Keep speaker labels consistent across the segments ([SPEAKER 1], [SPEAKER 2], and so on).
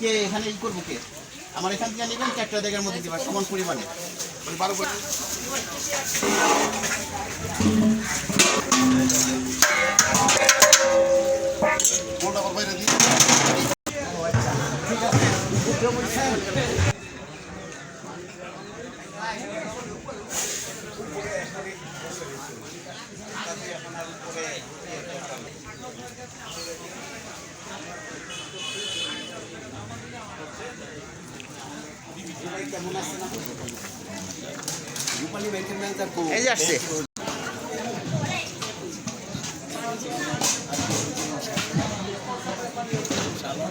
[SPEAKER 1] কে এখানে ই করব কে? আমার এখান থেকে নেবেন, চারটা জায়গার মধ্যে দেবেন সমান পরিমাণে। মানে বারো
[SPEAKER 2] ঠিক
[SPEAKER 1] আছে ওই বারো
[SPEAKER 3] করে কোনটা আবার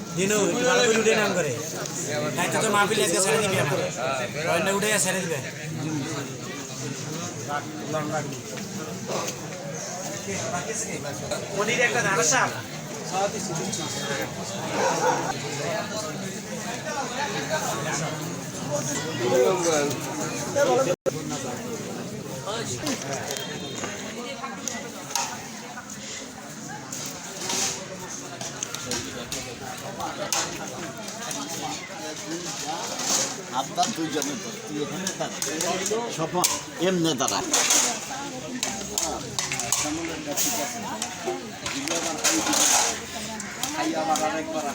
[SPEAKER 3] করে উঠে নাম করে। দায়িত্ব তো মাহফিল আজকে ছেড়ে দিবি আমার উঠে ছেড়ে দিবে। একটা ধারা
[SPEAKER 1] আপনার দুজনে তুই এখানে দাঁড়া সব এমনি দাঁড়া। আবার আরেকবার